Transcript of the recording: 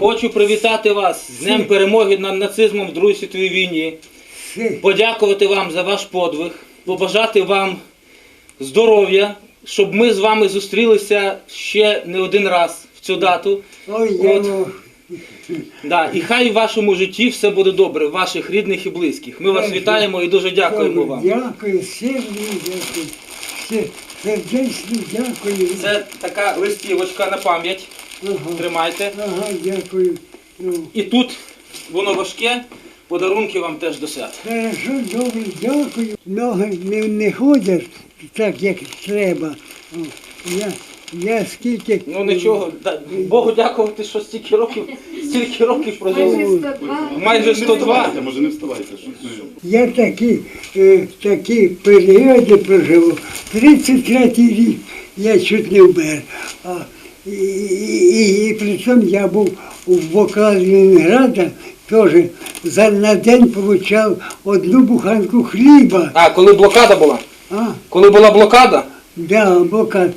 Хочу привітати вас з Днем перемоги над нацизмом в Другій світовій війні, подякувати вам за ваш подвиг, побажати вам здоров'я, щоб ми з вами зустрілися ще не один раз в цю дату. От. Да, і хай в вашому житті все буде добре, ваших рідних і близьких. Ми вас вітаємо і дуже дякуємо вам. Дякую, сильно дякую. Сердечно дякую. Це така листівочка на пам'ять. Ага, Тримайте. ага, дякую. Ну, І тут воно важке, подарунки вам теж до свят. хорошо, добре, дякую. Ноги не, не ходять так, як треба. О, Я, я скільки... Ну нічого, да- Богу дякувати, що стільки років, стільки років прожили. Майже 102. Може не вставайте. що Я такі, е, такі періоди проживу. 33 рік я чуть не вмер. А, і, і, і, при цьому я був у вокалі Ленинграда, теж за, на день получав одну буханку хліба. А, коли блокада була? А, Коли була блокада? да, бока.